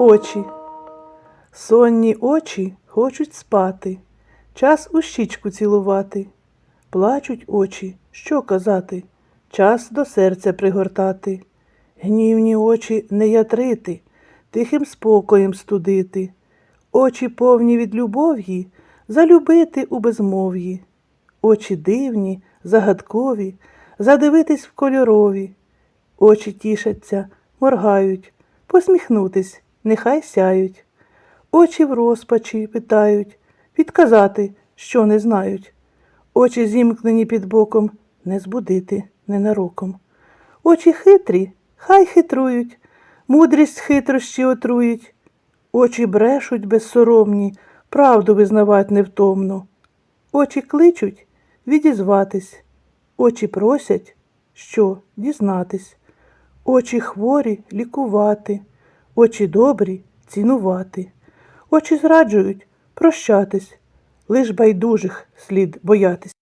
Очі. Сонні очі хочуть спати, час у щічку цілувати. Плачуть очі, що казати, час до серця пригортати. Гнівні очі не ятрити, тихим спокоєм студити. Очі повні від любов'ї, залюбити у безмов'ї. Очі дивні, загадкові, задивитись в кольорові. Очі тішаться, моргають, посміхнутись, нехай сяють. Очі в розпачі питають, підказати, що не знають. Очі зімкнені під боком, не збудити ненароком. Очі хитрі, хай хитрують, мудрість хитрощі отрують. Очі брешуть безсоромні, правду визнавать невтомно. Очі кличуть відізватись, очі просять, що дізнатись. Очі хворі лікувати, очі добрі цінувати, очі зраджують прощатись, лиш байдужих слід боятись.